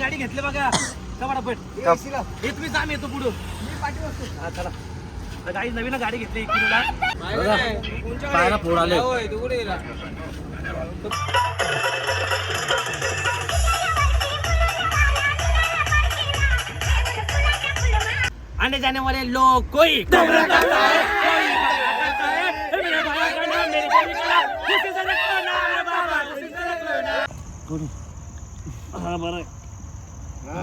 गाडी घेतली बघा. कमाडा पट हे तुम्ही जाम येतो पुढं. हा चला. गाई नवीन गाडी घेतली एक किलोला. पायाला फोड आले. आने जाने वाले लोग कोई. हा बरं. तर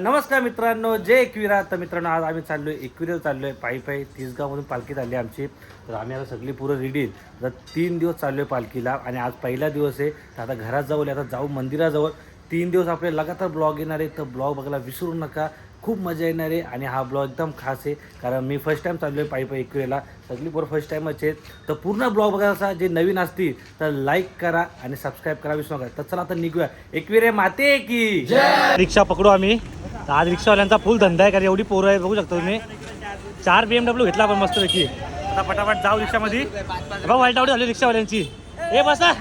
नमस्कार मित्रांनो जय एकविरा. तर मित्रांनो आज आम्ही चाललोय एकविरा चाललोय. पायी पायी तिसगावमधून पालखी झाली आमची. तर आम्ही आता सगळी पुरं रेडी तर तीन दिवस चाललोय पालखीला आणि आज पहिला दिवस आहे. तर आता घरात जाऊ आता जाऊ मंदिराजवळ. तीन दिवस आपले लगातार ब्लॉग येणार आहे. तर ब्लॉग बघायला विसरू नका. खूप मजा येणार आहे आणि हा ब्लॉग एकदम खास आहे. कारण मी फर्स्ट टाइम आहे पायी पायी एकविरेला सगळी पोरं फर्स्ट टाइमच आहेत. तर पूर्ण ब्लॉग बघायचा जे नवीन असतील तर लाईक करा आणि सबस्क्राईब करा विसरू नका. तर चला आता निघूया. एकविरे माते की! रिक्षा पकडू आम्ही. आज रिक्षावाल्यांचा फुल धंदा आहे कारण एवढी पोरं आहे बघू शकतो तुम्ही. चार बी एमडब्ल्यू घेतला आपण मस्त पैकी आता पटापट जाऊ रिक्षामध्ये. बघा वाईट आवडी झाली रिक्षावाल्यांची. हे बसा.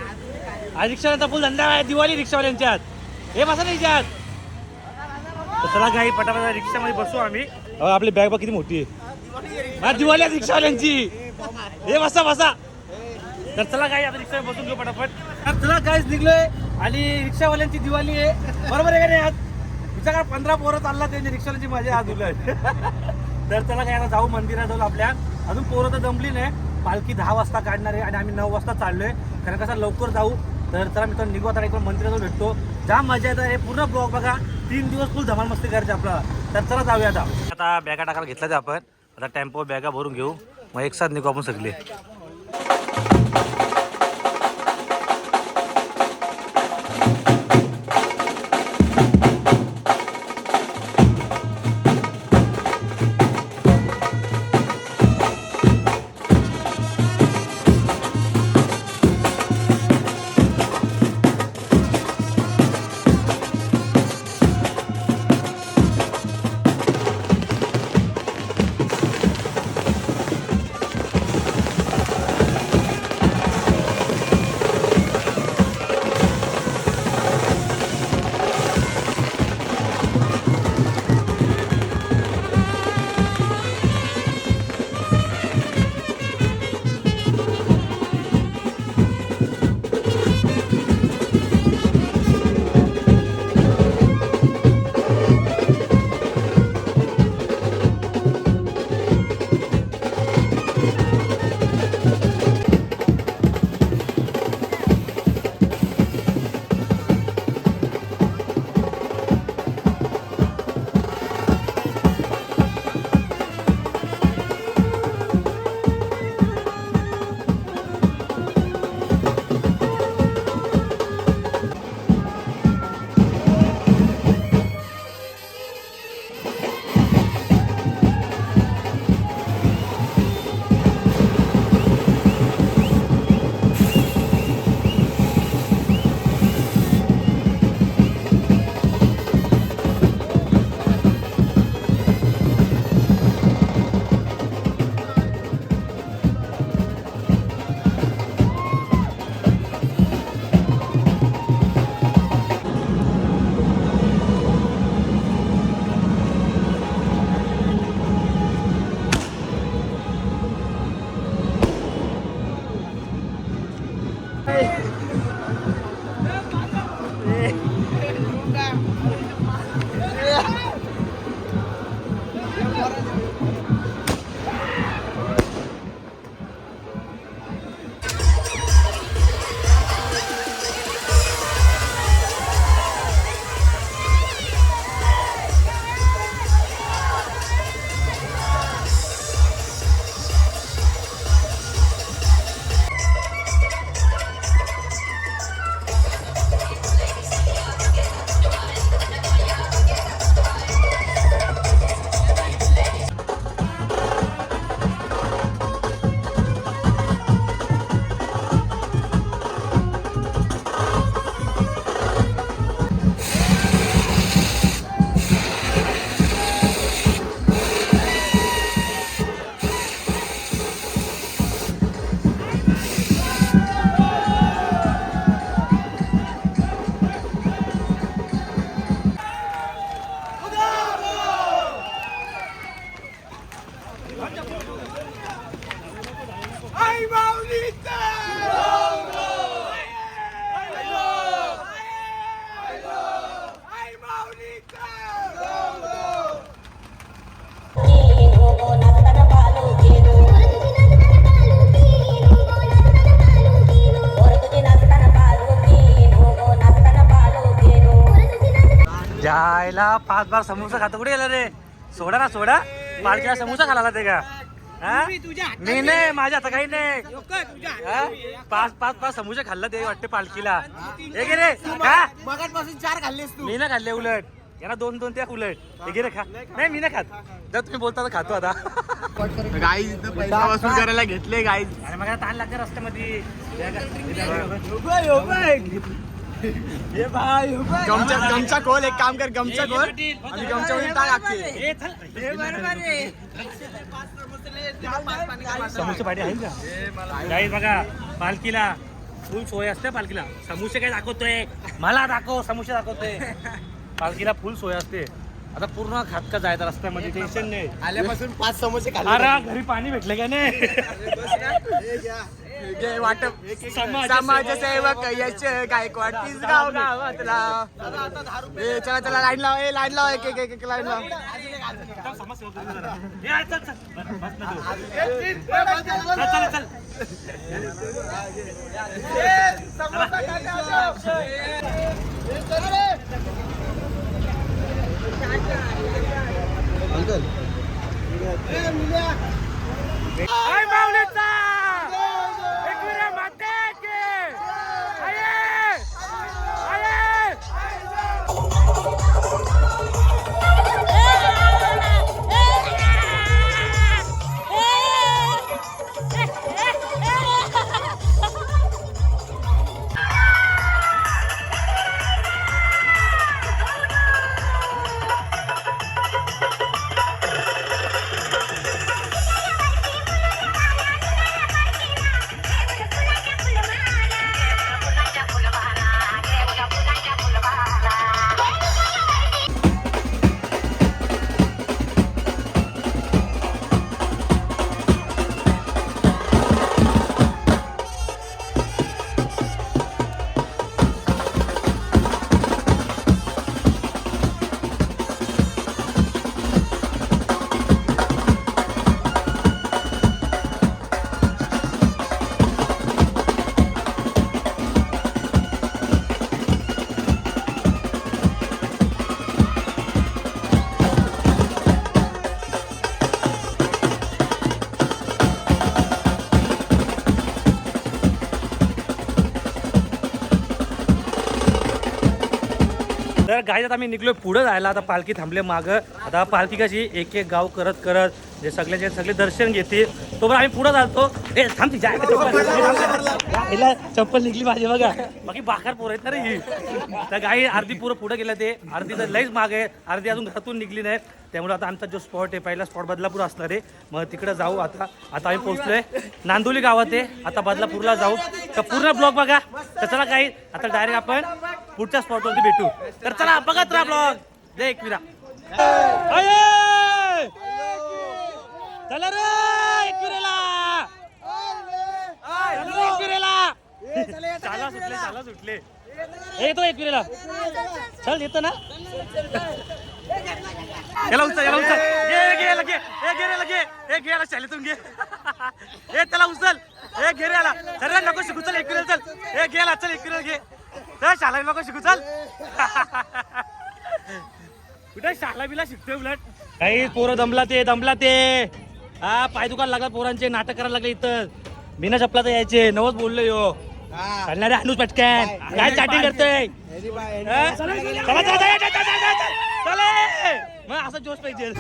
आज रिक्षावाल्यांचा फुल धंदा आहे दिवाळी रिक्षावाल्यांच्यात हे बसा नाही तर चला काही पटापट रिक्षामध्ये बसू आम्ही. अहो, आपली बॅग बघ किती मोठी आहे. हा, दिवाळी आहे रिक्षावाल्यांची. हे बसा बसा. तर चला काही आता रिक्षा बसून घेऊ पटापट. तर चला काहीच निघलोय आणि रिक्षावाल्यांची दिवाळी आहे. बरोबर आहे का नाही आज? तुमच्या काय पंधरा पोरं चालला त्यांनी रिक्षावाल्यांची मजा आज उलट. तर चला काय आता जाऊ मंदिरात जाऊ आपल्या. अजून पोरं तर जमली नाही. पालखी दहा वाजता काढणार आहे आणि आम्ही नऊ वाजता चाललोय. कारण कसं लवकर जाऊ. तर चला मित्रांनो निघू आता एकदा मंदिरात जाऊन भेटतो. जाम मजा येतात हे पूर्ण ब्लॉग बघा. तीन दिवस फुल धमाल मस्ती करायची आपल्याला. तर चला जाऊया आता. आता बॅगा टाकायला घेतल्या आपण. आता टेम्पो बॅगा भरून घेऊ. मग एक साथ निघू आपण सगळे. आईला पाच बार समोसा खातो. कुठे गेला रे? सोडा ना सोडा. पालखीला समोसा खाला ते का? हा? मी नाही. माझ्या आता काही नाही. हा? पाच पाच पाच समोसे खाल्लं ते वाटते पालखीला. हे घे रे? का मगापासून चार खाल्लेस तू. मी ना खाल्ले उलट. याला दोन दोन त्या उलट. हे घे रे खा. नाही मी नाही खात. जर तुम्ही बोलता तर खातो आता. गाई इथं पैसा वसूल करायला घेतले गाई अरे मग ताण लागतं रस्त्यामध्ये. गमचा गमचा खोल एक काम कर गमचा खोल। आणि गमचा वरून टाक आखी समोसे पाठी आहे का काही बघा पालखीला फुल सोय असते पालखीला. समोसे काय दाखवतोय? मला दाखव समोसे दाखवतोय. पालखीला फुल सोय असते. आता पूर्ण खात का जायचं रस्त्यामध्ये टेन्शन नाही. आल्यापासून पाच समोसे अरे घरी पाणी भेटलं का नाही? घे वाटप. समाज समाजसेवक यश गायकवाड. गाव गावातला. ए चला चला लाईन लाव. ए लाईन लाव. एक एक एक लाईन लाव. ए, तर आता आम्ही निघलोय पुढे जायला. आता पालखी थांबले मागं. आता पालखी कशी एक एक गाव करत करत जे सगळ्याचे सगळे दर्शन घेतील. तोपर्यंत आम्ही पुढे जातो ए जाय. तिच्या हिला चप्पल निघली माझी बघा. बाकी बाकार पोर आहेत ना रे ही. तर गाई अर्धी पुरं पुढे गेलं ते. अर्धी तर लईच माग आहे. अर्धी अजून घरातून निघली नाही. त्यामुळे आता आमचा जो स्पॉट आहे पहिला स्पॉट बदलापूर असणार आहे. मग तिकडे जाऊ आता. आता आम्ही पोहोचलोय नांदोली गावात आहे. आता बदलापूरला जाऊ. तर पूर्ण ब्लॉग बघा. तर चला काही आता डायरेक्ट आपण पुढच्या स्पॉटवरती भेटू. तर चला बघत राहा ब्लॉग जय एकविरा. अये! चला रे एकविरेला. चला. एकविरेला. चाला सुटले चाला सुटले. ए, येतो चल येतो ना. याला उचल याला उचल. घे घे याला घे. ए घे रे घे. ए घे याला शाळेतून घे. ए त्याला उचल. ए घे रे याला. चल रे नको शिकू चल एकविरेला चल. ए घे याला चल एकविरेला घे. चल शाळा नको शिकू चल. कुठे शाळा बिला शिकतोय उलट? काही पोरं दमला ते दमला ते. हा पाय दुकान लागला पोरांचे नाटक करायला लागले इथं. बिना चपला तर यायचे नवच बोललो यो चालणारे अनुज पटकन. काय चॅटिंग करतोय? हा? चला, चला, चला, चला, चला, चला, चला. चले मग असं जोश पाहिजे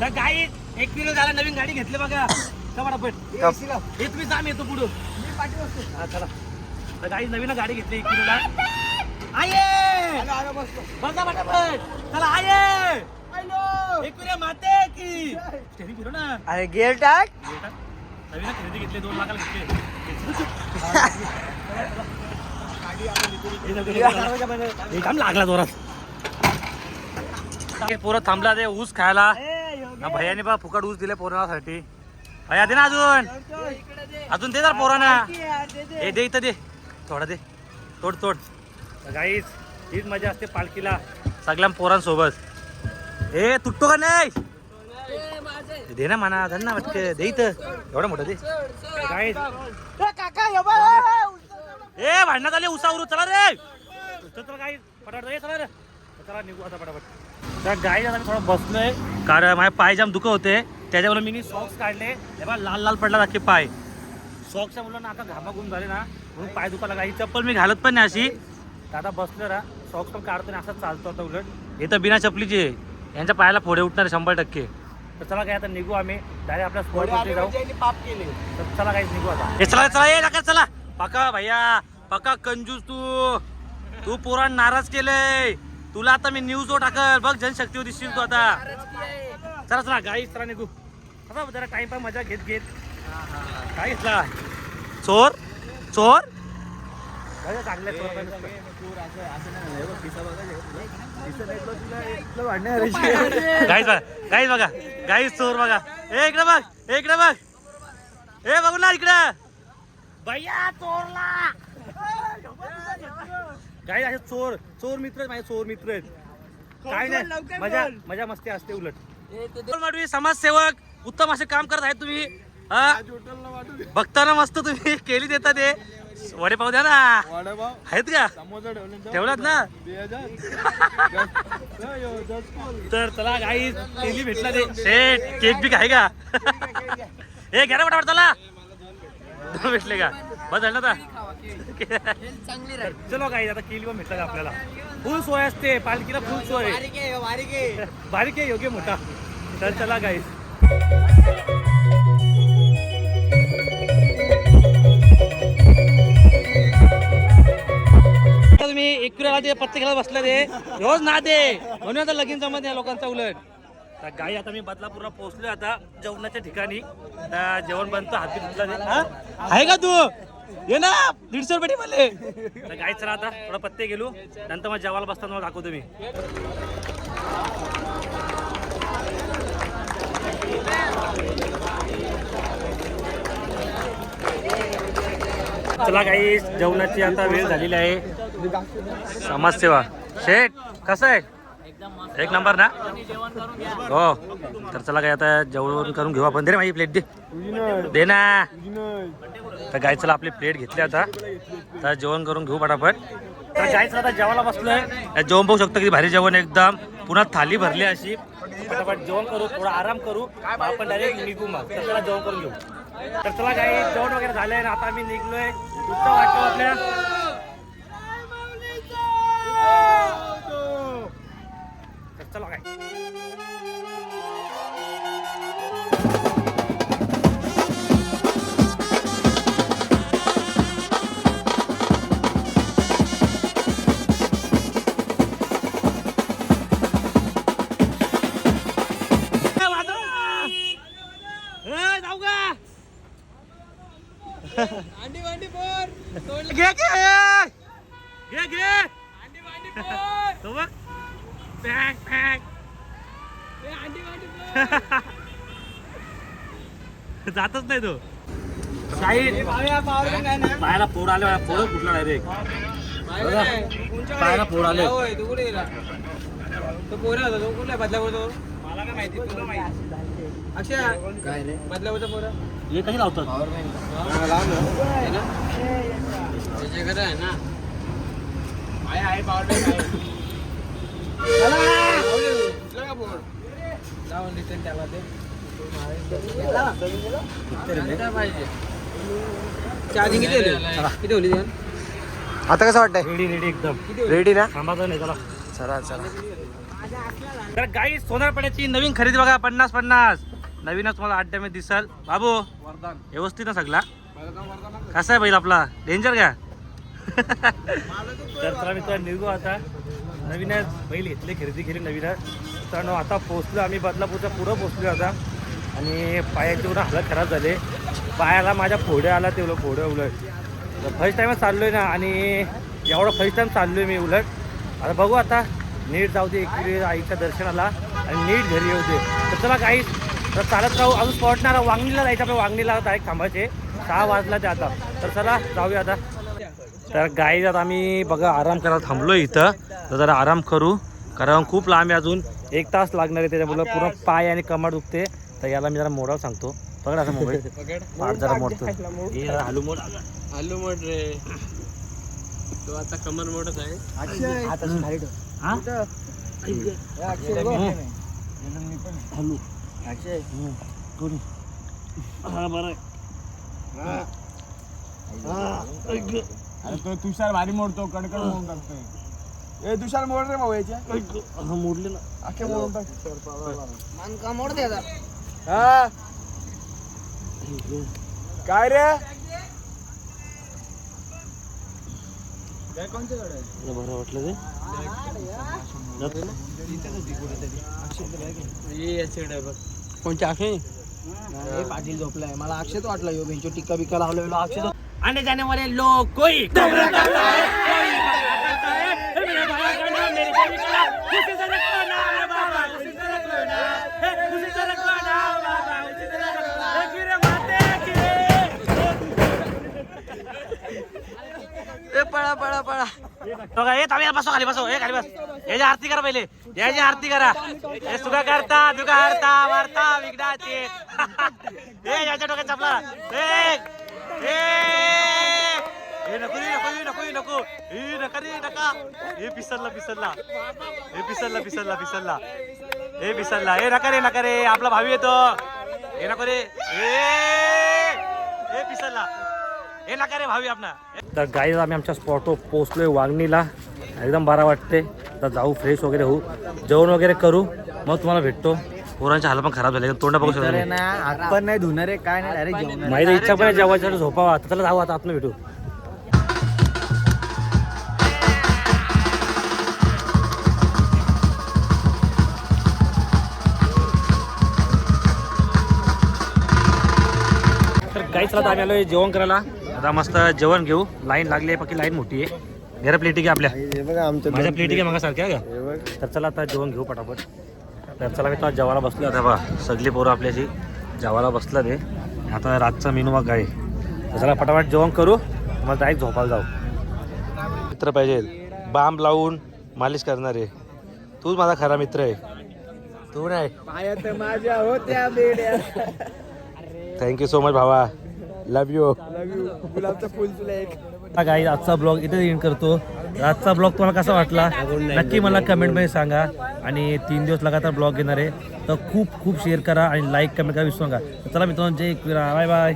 तर गाई एक किलो झाला नवीन गाडी घेतली बघा चला एक मी जाम येतो पुढं. हा, चला. तर गाई नवीन गाडी घेतली एक किलोला. आये बघा पटापट. चला आये माते की. स्टेरिंग ना. अरे गेअर टाक. नवीन खरेदी घेतली दोन लाखाला घेतली. हे. काम लागला जोरात. हे पोरं थांबला ते ऊस खायला. भैयाने बा फुकट ऊस दिले पोरासाठी भैया दे ना अजून. अजून दे जरा पोरांना. हे दे इथं दे. थोडा दे. तोड तोड. गाईच हीच मजा असते पालखीला. सगळ्या पोरांसोबत. हे तुटतो का नाही? दे ना म्हणा धन ना वाटते दे इथं. एवढं मोठं दे. गाईच ए भांडणात आले उसावरू चला रे. चल पटापट ए, रे. चला निघू आता पटापट. तर गाई आता मी थोडं बसलोय. कारण माझे पाय जाम दुखत होते. त्याच्यामुळे मी सॉक्स काढले. तेव्हा लाल लाल पडला अख्खे पाय. सॉक्सच्या मुलांना आता घामागून झाले ना. म्हणून पाय दुखायला काही चप्पल मी घालत पण नाही अशी. आता बसलो ना सॉक्स पण काढतो आणि असंच चालतो आता उलट. हे तर बिना चपलीचे. यांच्या पायाला फोडे उठणार शंभर टक्के. तर चला काय आता निघू आम्ही. डायरेक्ट आपल्या स्पॉटवरती जाऊ. पाप केले. तर चला काही निघू आता. हे चला चला ये नका चला. पका भैया. पका कंजूस तू. तू पोरान नाराज केलंय. तुला आता मी न्यूज वर टाकल. बघ जनशक्तीवर दिसशील तू आता. चला चला गाई चला निघू. आता जरा टाइम पाय मजा घेत घेत. काय घेतला? चोर? चोर? चांगले. गाईच बघा गाईच चोर बघा. ए इकडे बघ ए इकडे बघ. ए बघू ना इकडे. भैया चोरला. काय असे चोर चोर मित्र माझे चोर मित्र आहेत. काय नाही मजा मजा मस्ती असते उलट. माडवी समाजसेवक उत्तम असे काम करत आहेत तुम्ही. हा? बघताना मस्त तुम्ही केली देता ते. वडेपाव द्या ना. आहेत का? ठेवलात ना? तर चला काही केली भेटला ते. शेट केक बी आहे का? ए घ्या ना चला. दोन भेटले का? बस झालं ना आता. चलो काही आता केली पण भेटला का आपल्याला. फुल सोय असते पालखीला फुल सोय. बारीक आहे योग्य मोठा. तर चला काही तुम्ही एकविराला ते पत्ते खेळत बसले ते. रोज ना दे. म्हणून आता लगीन जमत या लोकांचा उलट. तर गाई आता मी बदलापूरला पोहोचलोय आता जेवणाच्या ठिकाणी. जेवण बनतं हाती? आहे का तू? ये ना दीडशे रुपये मला तर गाई चला आता थोडा पत्ते गेलो नंतर मग जेवायला बसताना मला दाखवतो मी. चला काही जेवणाची आता वेळ झालेली आहे. समाजसेवा. शेठ कसं आहे? एक नंबर ना? हो. तर चला काय आता जेवण करून घेऊ आपण. दे रे माझी प्लेट दे ना. तर गायचला आपली प्लेट घेतली आता. तर जेवण करून घेऊ पटापट तर गायचं आता जेवायला बसलोय. आहे जेवण बघू शकतो की भारी जेवण एकदम. पुन्हा थाली भरली अशी. पटापट जेवण करू थोडा आराम करू. आपण डायरेक्ट निघू मग. तर चला जेवण करून घेऊ. तर चला काही जेवण वगैरे झालंय ना आता आम्ही निघलोय. कुठचं वाटतो आपल्या चला काय नाही तो. साईड पायाला पोर आले पोर कुठला डायरेक्ट पायाला पोर आले. तो पोरा होता तो कुठला तो? मला काय माहिती तुला माहिती. अक्षय काय रे? बदलापूरचा पोरा. हे कशी लावतात? त्याच्याकडे आहे ना? आहे बोर्ड लावून रिटर्न त्याला ते. पाहिजे चार्जिंग किती होली किती होली आता कसं वाटतंय? रेडी रेडी एकदम. रेडी ना? थांबायचं नाही चला. चला चला. तर गाई सोनारपड्याची नवीन खरेदी बघा पन्नास पन्नास. नवीनच तुम्हाला अड्ड्यामध्ये दिसल. बाबू व्यवस्थित ना सगळा. कसा आहे बैल आपला? डेंजर का? तर चला मित्र निघू आता. नवीनच बैल घेतले खरेदी केली नवीनच. मित्रांनो आता पोहोचलो आम्ही बदलापूरच्या पुढं पोहोचलो आता. आणि पायाचे पूर्ण हालत खराब झाले. पायाला माझ्या फोड्या आला ते उलट फोड्या उलट. फर्स्ट चाललो आहे ना आणि एवढं फर्स्ट चाललो आहे मी उलट. आता बघू आता नीट जाऊ दे एक आईच्या दर्शनाला आणि नीट घरी येऊ दे. तर चला काही तर चालत राहू. अजून स्पॉट नाही राहू. वांगणीला जायचं आपल्या वांगणीला डायरेक्ट थांबायचे. सहा वाजला ते आता. तर चला जाऊया आता. तर गाई आता आम्ही बघा आराम करायला थांबलो इथं. तर जरा आराम करू. कारण खूप लांब आहे अजून. एक तास लागणार आहे त्याच्यामुळं पूर्ण पाय आणि कमर दुखते. तर याला मी जरा मोडायला सांगतो. पकड असा मोबाईल. पाठ जरा मोडतो हे जरा हलू मोड. आलू मोड रे. तो आता कमर मोडत आहे. हा? हलू. दोन्ही. हा, बरं. आहे. अरे तो तुषार भारी मोडतो कडकड मोडून टाकतोय. ए तुषार मोड रे भाऊ याच्या हा, मोडले ना अख्खे मोडून टाक. हा काय रे बरं वाटलं ते कोणच्या अक्षय पाटील झोपलाय मला अक्षयच वाटला यो बेंचो टिक्का बिक्का लावलेलो अक्षय आने जाने वाले लोग कोई ए पळा पळा पळा. बघा हे थांब, बसो खाली बसो हे खाली बस. याची आरती करा पहिले. याची आरती करा. हे सुगा करता दुगा हरता वार्ता विघ्नाचे. हे याच्या डोक्यात चपला. हे हे नको नको नको नको. हे नका रे नका. हे पिसरला पिसरला. हे पिसरला पिसरला पिसरला. हे पिसरला. हे नका रे नका रे. आपला भावी येतो. हे नको रे. हे हे पिसरला. तर गाईज आम्ही आमच्या स्पॉटवर पोहोचलोय वागणीला. एकदम बरा वाटते आता जाऊ फ्रेश वगैरे होऊ. जेवण वगैरे करू. मग तुम्हाला भेटतो. पोरांचे हाल पण खराब झाले. तोंड बघू शकतो तुम्ही. हात पण नाही धुणार काय नाही डायरेक्ट माझी इच्छा पण आहे जेवायचं झोपावा. आता चला जाऊ आता आतनं भेटू. तर काही चला आम्ही आलोय जेवण करायला. आता मस्त जेवण घेऊ. लाईन लागली आहे पक्की लाईन मोठी आहे. घरा प्लेटी घ्या आपल्या. हे बघा आमचं माझ्या प्लेटी घ्या मग सारख्या बघ. तर चला आता जेवण घेऊ पटापट. तर चला मी तो जेवायला बसलो आता बा सगळी पोरं आपल्याशी जेवायला बसलं ते आता रातचा मेनू मग काय तर चला पटापट जेवण करू. मग डायरेक्ट झोपायला जाऊ. मित्र पाहिजे. बांब लावून मालिश करणारे तूच माझा खरा मित्र आहे. तू नाही. माझ्या होत्या थँक्यू सो मच भावा. लव यू गुलाबचं फुल तुला एक. काही आजचा ब्लॉग इथे एंड करतो. आजचा ब्लॉग तुम्हाला कसा वाटला? नक्की मला कमेंटमध्ये सांगा. आणि तीन दिवस लगातार ब्लॉग येणार आहे तर खूप खूप शेअर करा आणि लाईक कमेंट करा विसरू नका. चला मित्रांनो जय बाय बाय